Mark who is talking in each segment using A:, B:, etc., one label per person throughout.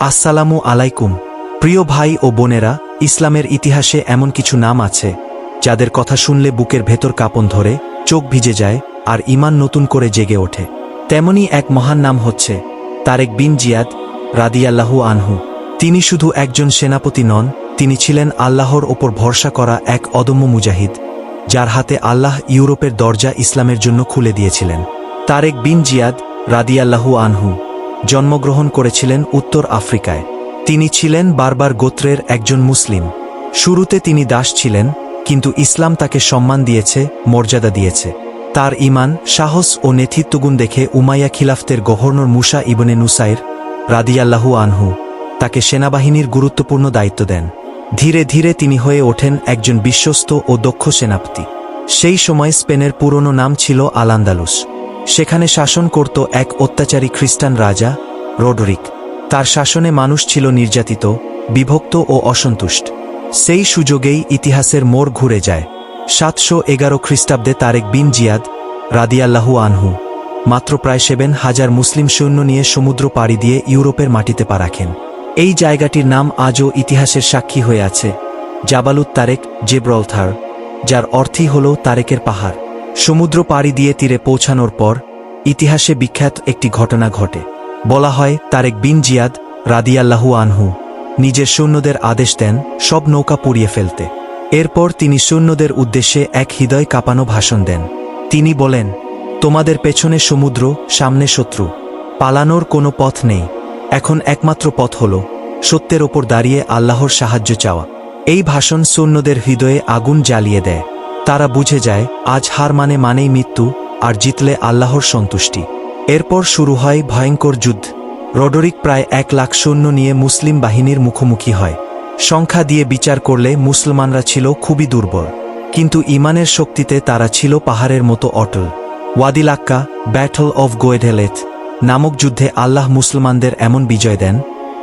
A: আসসালামু আলাইকুম। প্রিয় ভাই ও বোনেরা, ইসলামের ইতিহাসে এমন কিছু নাম আছে, যাদের কথা শুনলে বুকের ভেতর কাঁপন ধরে, চোখ ভিজে যায়, আর ইমান নতুন করে জেগে ওঠে। তেমনি এক মহান নাম হচ্ছে তারেক বিন জিয়াদ রাদিয়াল্লাহু আনহু। তিনি শুধু একজন সেনাপতি নন, তিনি ছিলেন আল্লাহর ওপর ভরসা করা এক অদম্য মুজাহিদ, যার হাতে আল্লাহ ইউরোপের দরজা ইসলামের জন্য খুলে দিয়েছিলেন। তারেক বিন জিয়াদ রাদিয়াল্লাহু আনহু। জন্মগ্রহণ করেছিলেন উত্তর আফ্রিকায়। তিনি ছিলেন বারবার গোত্রের একজন মুসলিম। শুরুতে তিনি দাস ছিলেন, কিন্তু ইসলাম তাকে সম্মান দিয়েছে, মর্যাদা দিয়েছে। তার ইমান সাহস ও নেতৃত্বগুণ দেখে উমাইয়া খিলাফতের গভর্নর মুসা ইবনে নুসাইর রাদিয়াল্লাহু আনহু তাকে সেনাবাহিনীর গুরুত্বপূর্ণ দায়িত্ব দেন। ধীরে ধীরে তিনি হয়ে ওঠেন একজন বিশ্বস্ত ও দক্ষ সেনাপতি। সেই সময় স্পেনের পুরনো নাম ছিল আলান্দালুস সেখানে শাসন করত এক অত্যাচারী খ্রিস্টান রাজা, রোডরিক। তার শাসনে মানুষ ছিল নির্যাতিত, বিভক্ত ও অসন্তুষ্ট। সেই সুযোগেই ইতিহাসের মোড় ঘুরে যায়। সাতশো এগারো খ্রিস্টাব্দে তারেক বিন জিয়াদ রাদিয়াল্লাহু আনহু মাত্র প্রায় সেবেন হাজার মুসলিম সৈন্য নিয়ে সমুদ্র পাড়ি দিয়ে ইউরোপের মাটিতে পা রাখেন। এই জায়গাটির নাম আজও ইতিহাসের সাক্ষী হয়ে আছে, জাবালুত তারেক জেব্রলথার, যার অর্থই হল তারেকের পাহাড়। সমুদ্র পাড়ি দিয়ে তীরে পৌঁছানোর পর, ইতিহাসে বিখ্যাত একটি ঘটনা ঘটে। বলা হয়, তারেক বিন জিয়াদ রাদিয়াল্লাহু আনহু নিজের সৈন্যদের আদেশ দেন সব নৌকা পুড়িয়ে ফেলতে। এরপর তিনি সৈন্যদের উদ্দেশ্যে এক হৃদয় কাঁপানো ভাষণ দেন। তিনি বলেন, তোমাদের পেছনে সমুদ্র, সামনে শত্রু। পালানোর কোনো পথ নেই। এখন একমাত্র পথ হল সত্যের ওপর দাঁড়িয়ে আল্লাহর সাহায্য চাওয়া। এই ভাষণ সৈন্যদের হৃদয়ে আগুন জ্বালিয়ে দেয়। তারা বুঝে যায়, আজ হার মানে মানেই মৃত্যু, আর জিতলে আল্লাহর সন্তুষ্টি। এরপর শুরু হয় ভয়ঙ্কর যুদ্ধ। রডরিক প্রায় এক লাখ সৈন্য নিয়ে মুসলিম বাহিনীর মুখোমুখি হয়। সংখ্যা দিয়ে বিচার করলে মুসলমানরা ছিল খুবই দুর্বল। কিন্তু ইমানের শক্তিতে তারা ছিল পাহাড়ের মতো অটল। ওয়াদিলাক্কা ব্যাটল অফ গোয়েডেলেথ নামক যুদ্ধে আল্লাহ মুসলমানদের এমন বিজয় দেন,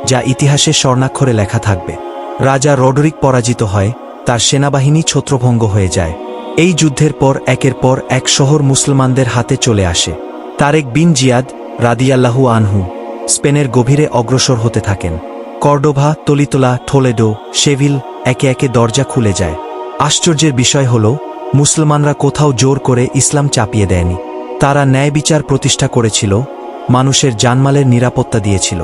A: যা ইতিহাসে স্বর্ণাক্ষরে লেখা থাকবে। রাজা রডরিক পরাজিত হয়, তার সেনাবাহিনী ছত্রভঙ্গ হয়ে যায়। এই যুদ্ধের পর একের পর এক শহর মুসলমানদের হাতে চলে আসে। তারেক বিন জিয়াদ রাদিয়াল্লাহু আনহু স্পেনের গভীরে অগ্রসর হতে থাকেন। কর্ডোভা, তলিতলা, ঠোলেডো সেভিল একে একে দরজা খুলে যায়। আশ্চর্যের বিষয় হল, মুসলমানরা কোথাও জোর করে ইসলাম চাপিয়ে দেয়নি। তারা ন্যায় বিচার প্রতিষ্ঠা করেছিল, মানুষের জানমালের নিরাপত্তা দিয়েছিল।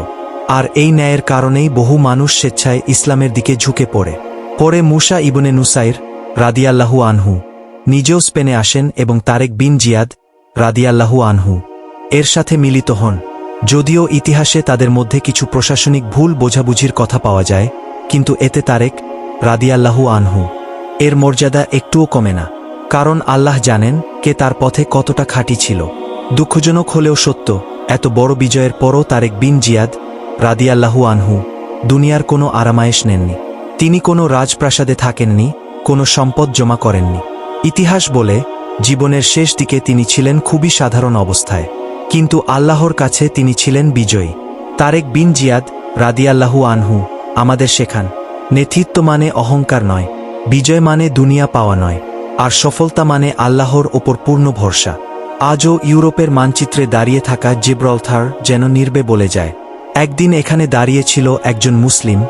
A: আর এই ন্যায়ের কারণেই বহু মানুষ স্বেচ্ছায় ইসলামের দিকে ঝুঁকে পড়ে। পরে মুসা ইবনে নুসাইর রাদিয়াল্লাহু আনহু নিজেও স্পেনে আসেন এবং তারেক বিন জিয়াদ রাদিয়াল্লাহু আনহু। এর সাথে মিলিত হন। যদিও ইতিহাসে তাদের মধ্যে কিছু প্রশাসনিক ভুল বোঝাবুঝির কথা পাওয়া যায়, কিন্তু এতে তারেক রাদিয়াল্লাহু আনহু। এর মর্যাদা একটুও কমে না, কারণ আল্লাহ জানেন কে তার পথে কতটা খাঁটি ছিল। দুঃখজনক হলেও সত্য, এত বড় বিজয়ের পরও তারেক বিন জিয়াদ রাদিয়াল্লাহু আনহু দুনিয়ার কোনো আরামায়েশ নেননি। তিনি কোনো রাজপ্রাসাদে থাকেননি, কোনো সম্পদ জমা করেননি। ইতিহাস বলে, জীবনের শেষ দিকে তিনি ছিলেন খুবই সাধারণ অবস্থায়। কিন্তু আল্লাহর কাছে তিনি ছিলেন বিজয়ী। তারেক বিন জিয়াদ রাদিয়াল্লাহু আনহু, আমাদের শেখান, নেতৃত্ব মানে অহংকার নয়, বিজয় মানে দুনিয়া পাওয়া নয়, আর সফলতা মানে আল্লাহর ওপর পূর্ণ ভরসা। আজও ইউরোপের মানচিত্রে দাঁড়িয়ে থাকা জিব্রলথার যেন নির্বে বলে যায়। একদিন এখানে দাঁড়িয়েছিল একজন মুসলিম,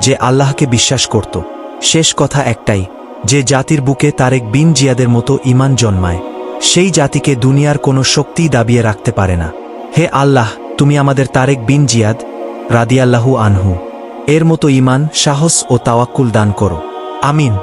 A: যে আল্লাহকে বিশ্বাস করত। শেষ কথা একটাই যে জাতির বুকে তারেক বিন জিয়াদের মতো ইমান জন্মায়, সেই জাতিকে দুনিয়ার কোনো শক্তি দাবিয়ে রাখতে পারে না। হে আল্লাহ, তুমি আমাদের তারেক বিন জিয়াদ রাদিয়াল্লাহু আনহু। এর মতো ইমান সাহস ও তাওয়াক্কুল দান করো। আমিন।